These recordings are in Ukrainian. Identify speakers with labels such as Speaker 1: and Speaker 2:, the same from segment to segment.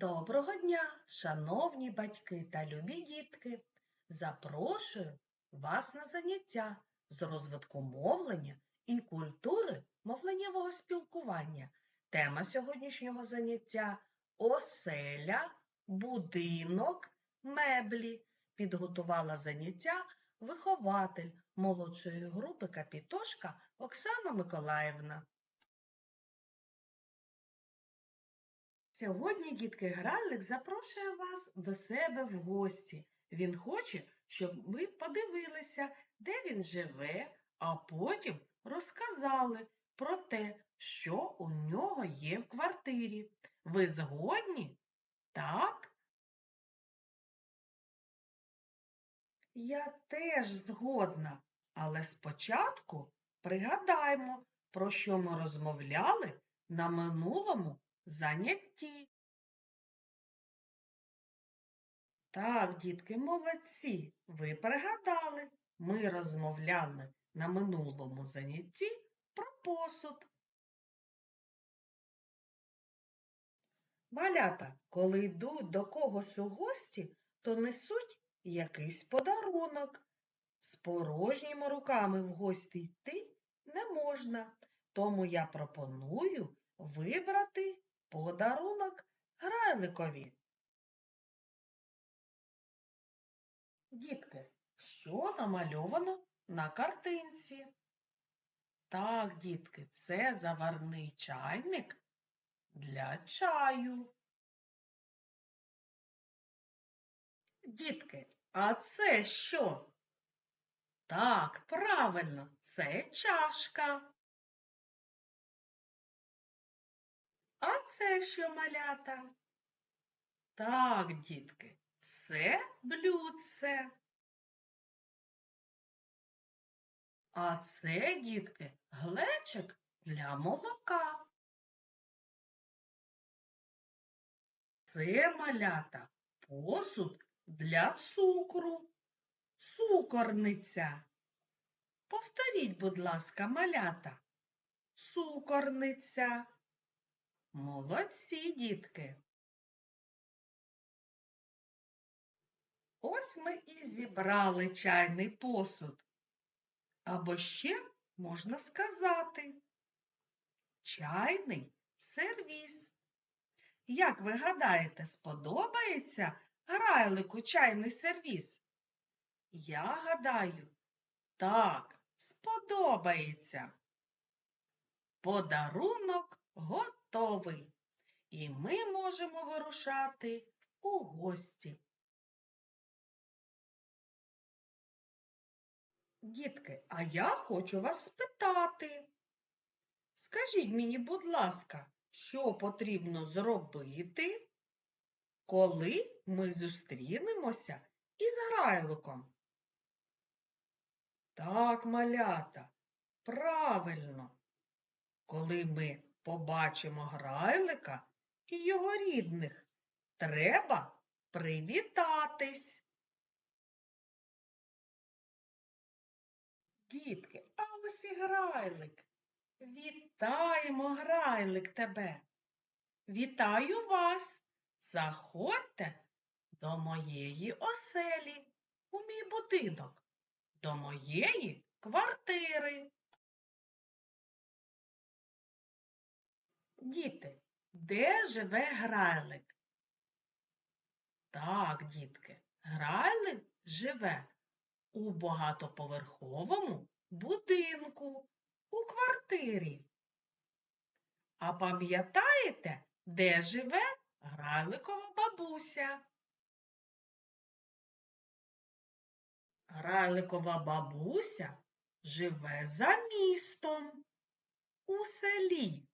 Speaker 1: Доброго дня, шановні батьки та любі дітки! Запрошую вас на заняття з розвитку мовлення і культури мовленнєвого спілкування. Тема сьогоднішнього заняття оселя, будинок, меблі. Підготувала заняття вихователь молодшої групи Капітошка Оксана Миколаївна. Сьогодні дітки Грайлик запрошує вас до себе в гості. Він хоче, щоб ви подивилися, де він живе, а потім розказали про те, що у нього є в квартирі. Ви згодні? Так? Я теж згодна, але спочатку пригадаймо, про що ми розмовляли на минулому занятті. Так, дітки, молодці, ви пригадали, ми розмовляли на минулому занятті про посуд. Малята, коли йдуть до когось у гості, то несуть якийсь подарунок. З порожніми руками в гості йти не можна, тому я пропоную вибрати подарунок грайликові. Дітки, що намальовано на картинці? Так, дітки, це заварний чайник для чаю. Дітки, а це що? Так, правильно, це чашка. А це що малята? Так, дітки, це блюдце. А це, дітки, глечик для молока. Це малята посуд для цукру, цукорниця. Повторіть, будь ласка, малята, цукорниця. Молодці, дітки. Ось ми і зібрали чайний посуд. Або ще можна сказати чайний сервіс. Як ви гадаєте, сподобається грайлику чайний сервіс? Я гадаю, так, сподобається. Подарунок готовий. І ми можемо вирушати у гості. Дітки, а я хочу вас спитати. Скажіть мені, будь ласка, що потрібно зробити, коли ми зустрінемося із грайликом? Так, малята, правильно, коли ми побачимо грайлика і його рідних, треба привітатись. Дітки, а ось і грайлик. Вітаємо, грайлик, тебе. Вітаю вас. Заходьте до моєї оселі, у мій будинок, до моєї квартири. Діти, де живе грайлик? Так, дітки, грайлик живе у багатоповерховому будинку, у квартирі. А пам'ятаєте, де живе грайликова бабуся? Грайликова бабуся живе за містом у селі.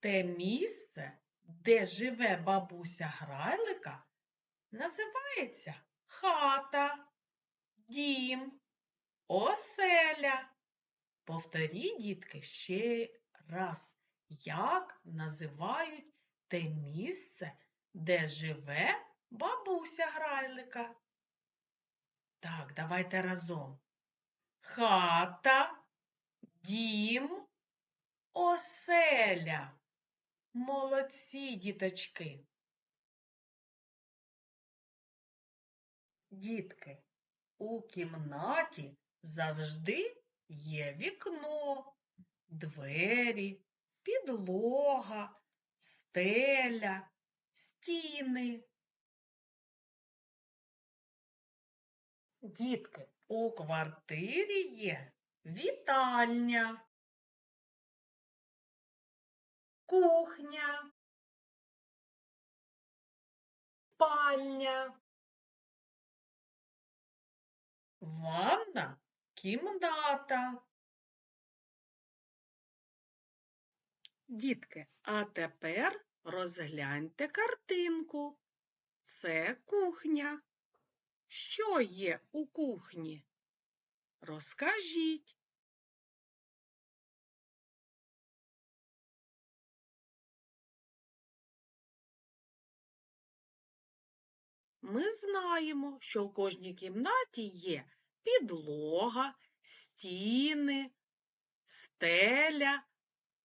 Speaker 1: Те місце, де живе бабуся Грайлика, називається хата, дім, оселя. Повторіть, дітки, ще раз, як називають те місце, де живе бабуся Грайлика. Так, давайте разом. Хата, дім, оселя. Молодці, діточки. Дітки, у кімнаті завжди є вікно, двері, підлога, стеля, стіни. Дітки, у квартирі є вітальня, кухня, спальня, ванна, кімната. Дітки, а тепер розгляньте картинку. Це кухня. Що є у кухні? Розкажіть. Ми знаємо, що у кожній кімнаті є підлога, стіни, стеля,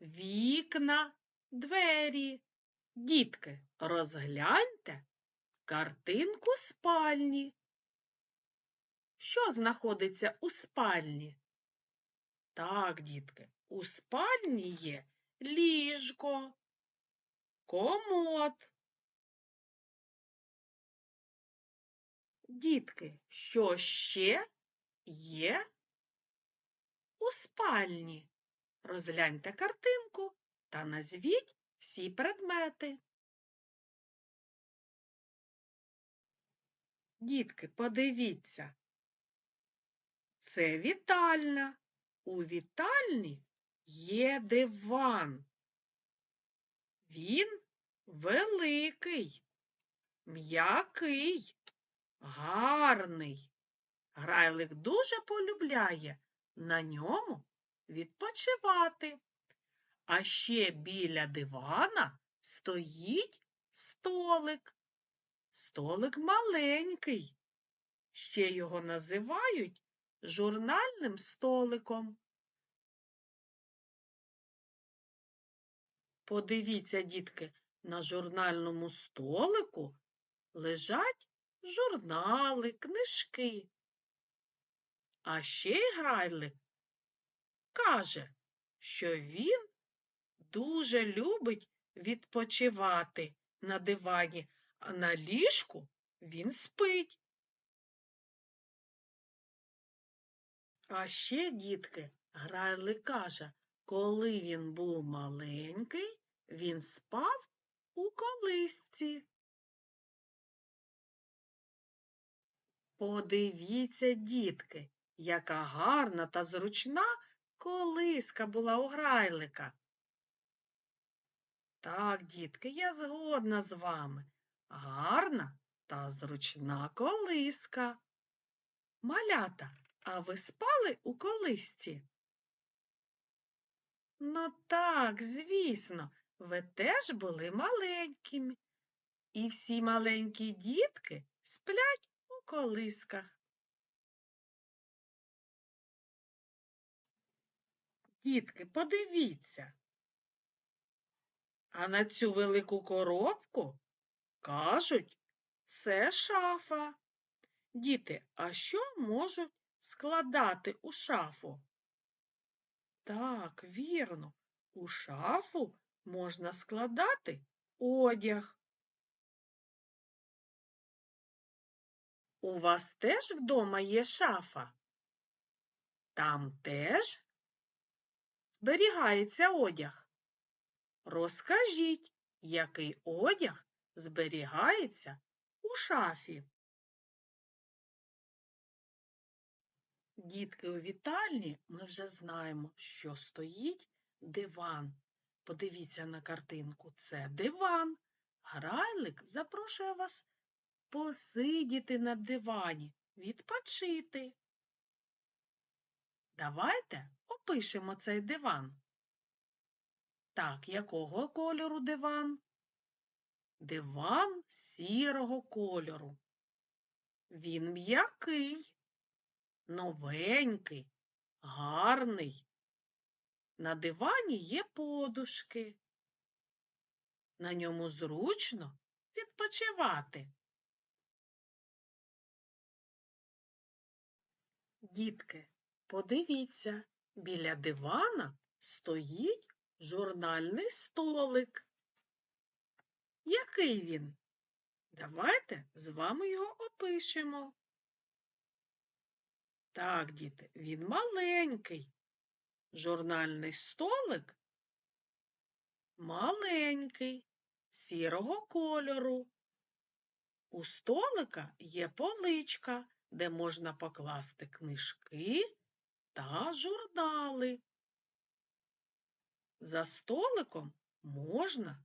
Speaker 1: вікна, двері. Дітки, розгляньте картинку спальні. Що знаходиться у спальні? Так, дітки, у спальні є ліжко, комод. Дітки, що ще є у спальні? Розгляньте картинку та назвіть всі предмети. Дітки, подивіться. Це вітальня. У вітальні є диван. Він великий, м'який, гарний. Грайлик дуже полюбляє на ньому відпочивати. А ще біля дивана стоїть столик. Столик маленький. Ще його називають журнальним столиком. Подивіться, дітки, на журнальному столику лежать журнали, книжки. А ще грайлик каже, що він дуже любить відпочивати на дивані, а на ліжку він спить. А ще, дітки, грайлик каже, коли він був маленький, він спав у колисці. Подивіться, дітки, яка гарна та зручна колиска була у грайлика. Так, дітки, я згодна з вами. Гарна та зручна колиска. Малята, а ви спали у колисці? Ну так, звісно, ви теж були маленькими. І всі маленькі дітки сплять колисках. Дітки, подивіться. А на цю велику коробку кажуть, це шафа. Діти, а що можуть складати у шафу? Так, вірно, у шафу можна складати одяг. У вас теж вдома є шафа? Там теж зберігається одяг. Розкажіть, який одяг зберігається у шафі? Дітки, у вітальні ми вже знаємо, що стоїть диван. Подивіться на картинку. Це диван. Грайлик запрошує вас посидіти на дивані, відпочити. Давайте опишемо цей диван. Так, якого кольору диван? Диван сірого кольору. Він м'який, новенький, гарний. На дивані є подушки. На ньому зручно відпочивати. Дітки, подивіться, біля дивана стоїть журнальний столик. Який він? Давайте з вами його опишемо. Так, діти, він маленький. Журнальний столик маленький, сірого кольору. У столика є поличка, де можна покласти книжки та журнали. За столиком можна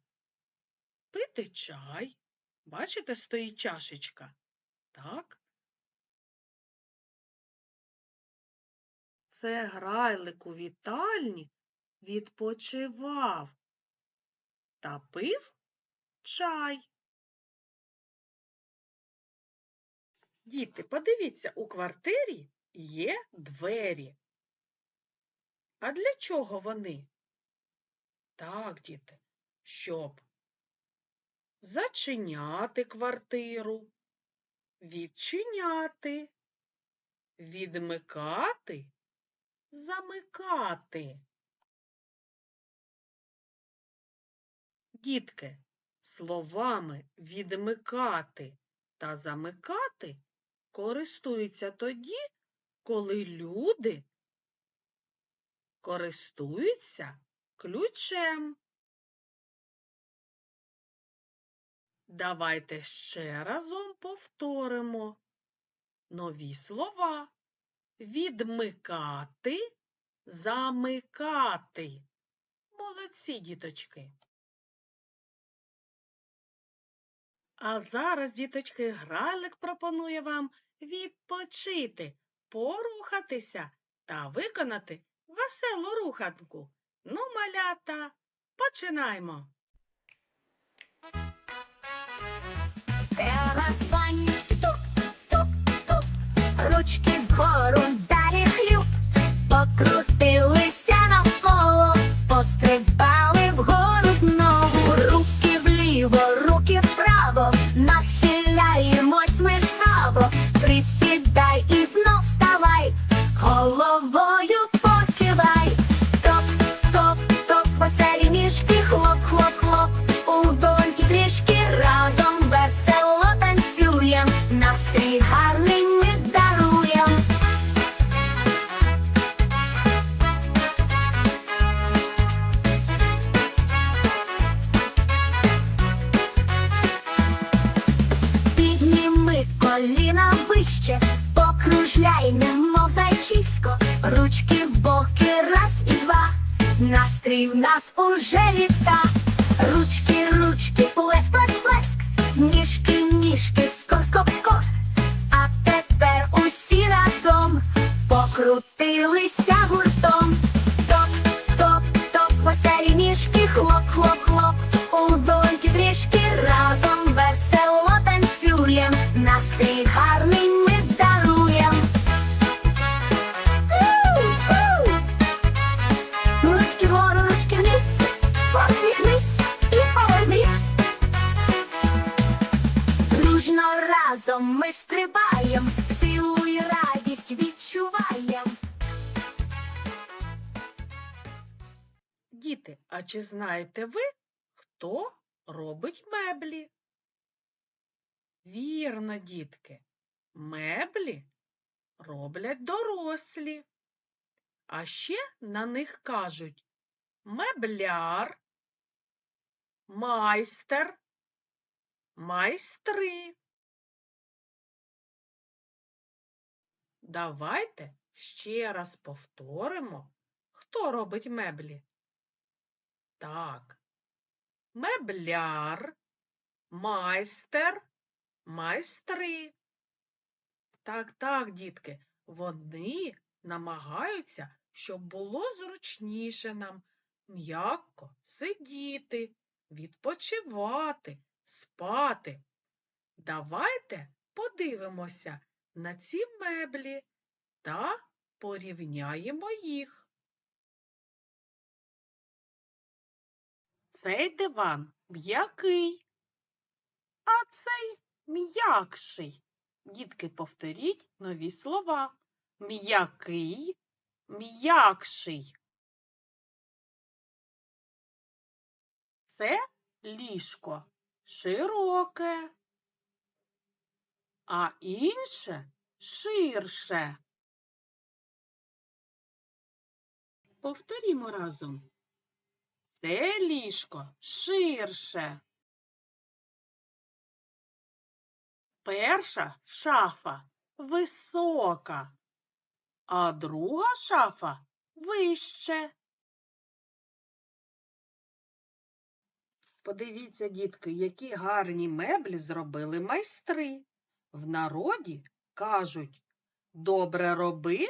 Speaker 1: пити чай. Бачите, стоїть чашечка. Так. Це грайлик у вітальні відпочивав та пив чай. Діти, подивіться, у квартирі є двері. А для чого вони? Так, діти, щоб зачиняти квартиру, відчиняти, відмикати, замикати. Дітки, словами відмикати та замикати користуються тоді, коли люди користуються ключем. Давайте ще разом повторимо нові слова. Відмикати, замикати. Молодці, діточки. А зараз, діточки, гралик пропонує вам відпочити, порухатися та виконати веселу руханку. Ну, малята,
Speaker 2: починаймо! Ручки вгору, далі хлюп, покрутилися жваво, присідай настрій в нас уже літа, ручки, ручки, плеск, плеск, плеск, ніжки, ніжки, скок, скок, скок, а тепер усі разом покрутилися Дружно разом ми стрибаєм, силу і радість відчуваєм.
Speaker 1: Діти, а чи знаєте ви, хто робить меблі? Вірно, дітки, меблі роблять дорослі. А ще на них кажуть мебляр, майстер, майстри. Давайте ще раз повторимо, хто робить меблі. Так. Мебляр, майстер, майстри. Так, так, дітки, вони намагаються, щоб було зручніше нам м'яко сидіти, відпочивати, спати. Давайте подивимося на ці меблі та порівняємо їх. Цей диван м'який, а цей м'якший. Дітки, повторіть нові слова. М'який, м'якший. Це ліжко широке, а інше ширше. Повторімо разом. Це ліжко ширше. Перша шафа висока, а друга шафа вище. Подивіться, дітки, які гарні меблі зробили майстри. В народі кажуть добре роби,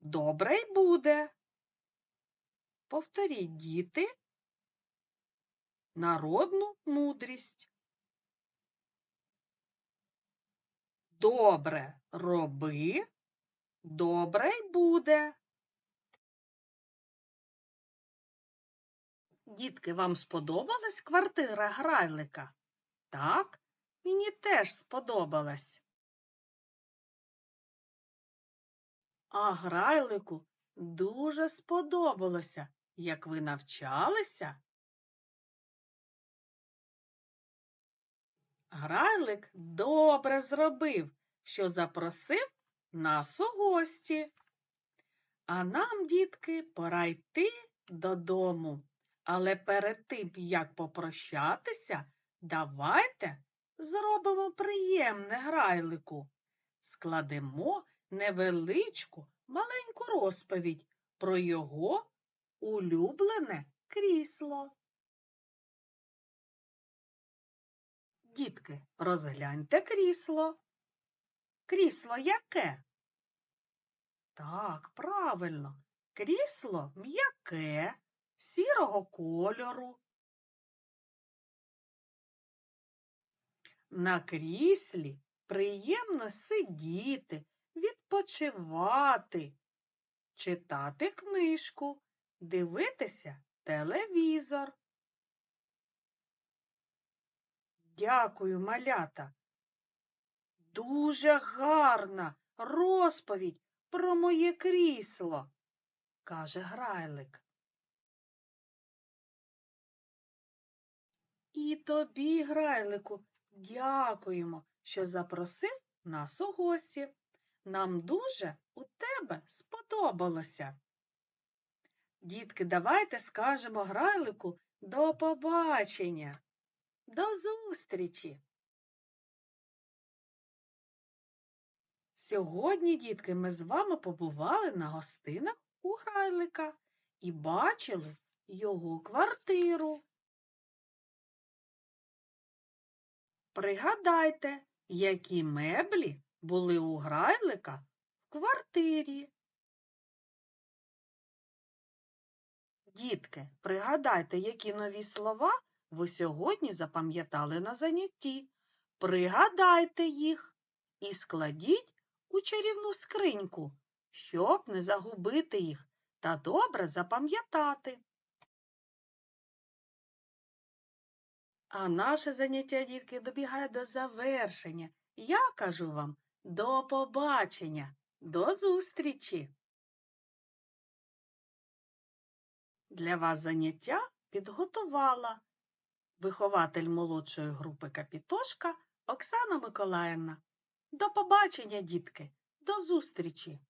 Speaker 1: добре й буде. Повторіть, діти, народну мудрість. Добре роби, добре й буде. Дітки, вам сподобалась квартира грайлика? Так, мені теж сподобалась. А грайлику дуже сподобалося, як ви навчалися. Грайлик добре зробив, що запросив нас у гості. А нам, дітки, пора йти додому. Але перед тим, як попрощатися, давайте зробимо приємне грайлику. Складемо невеличку маленьку розповідь про його улюблене крісло. Дітки, розгляньте крісло. Крісло яке? Так, правильно, крісло м'яке, сірого кольору. На кріслі приємно сидіти, відпочивати, читати книжку, дивитися телевізор. Дякую, малята. Дуже гарна розповідь про моє крісло, каже Грайлик. І тобі, Грайлику, дякуємо, що запросив нас у гості. Нам дуже у тебе сподобалося. Дітки, давайте скажемо Грайлику до побачення. До зустрічі! Сьогодні, дітки, ми з вами побували на гостинах у Грайлика і бачили його квартиру. Пригадайте, які меблі були у Грайлика в квартирі. Дітки, пригадайте, які нові слова ви сьогодні запам'ятали на занятті. Пригадайте їх і складіть у чарівну скриньку, щоб не загубити їх та добре запам'ятати. А наше заняття, дітки, добігає до завершення. Я кажу вам до побачення, до зустрічі! Для вас заняття підготувала вихователь молодшої групи Капітошка Оксана Миколаївна. До побачення, дітки, до зустрічі!